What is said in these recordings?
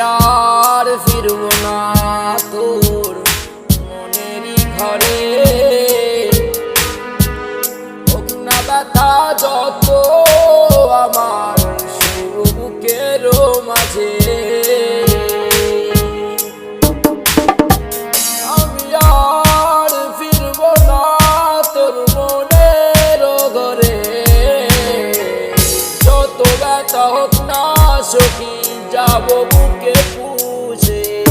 আর ফিরব না তোর মনেরই ঘরে। ব্যথা যত না, সখী, যাব বুকে পুষে।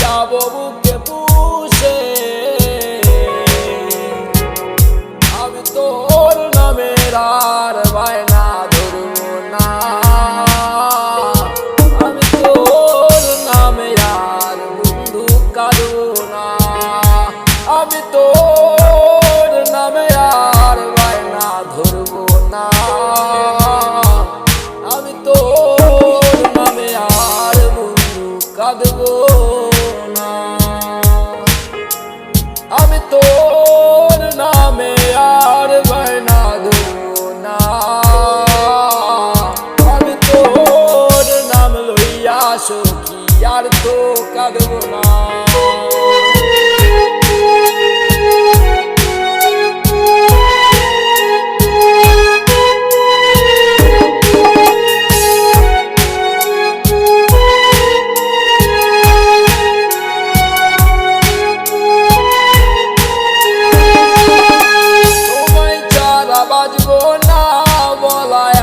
যাব বুকে পুষে। আমি তোর নামের আর বায়না ধরব না। আমি তোর নামে আর বন্ধু কাঁদব না। আমি তোর নামে আর বায়না ধরব না। সখী আর তো কাঁদব না।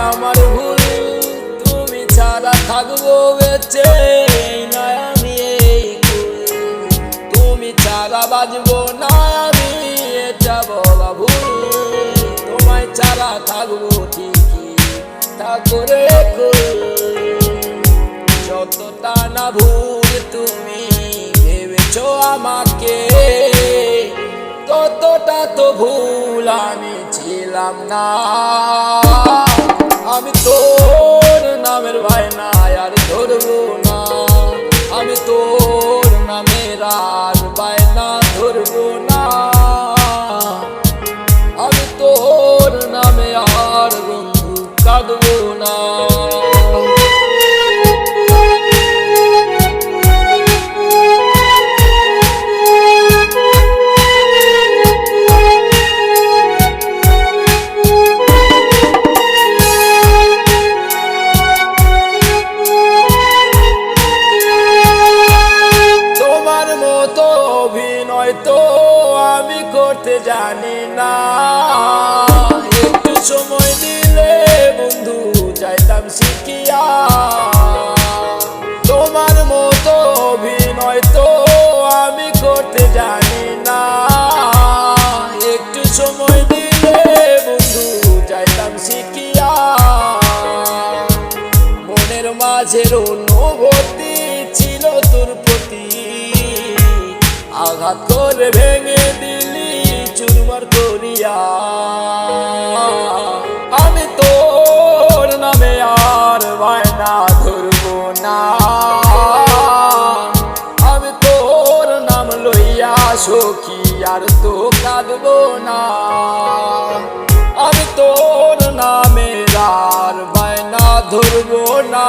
আমার তুমি ছাড়া থাকব বেঁচে বাজবো না আমি বলা ভুল। তোমায় ছাড়া থাকব ঠিকই থাকো রে কুল। যতটা না ভুল তুমি ভেবেছো আমাকে, ততটা তো ভুল আমি ছিলাম না। আমি তোর নামের ভাই না আর ধরবো না। আমি তোর নামের আর তো আমি করতে জানি না। একটু সময় দিলে বন্ধু, চাইতাম শিখিয়া। তোমার মতো অভিনয় তো আমি করতে জানি না। একটু সময় দিলে বন্ধু, চাইতাম শিখিয়া। মনের মাঝের অনুভূতি ছিল তোর আঘাত করে ভেঙে দিলি, চুরমার করিয়া। আমি তোর নামে আর বায়না ধরবো না। আমি তোর নাম লইয়া সখী আর তো কাঁদবো না। আমি তোর নামে আর বায়না ধরবো না।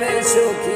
Hare Sukhi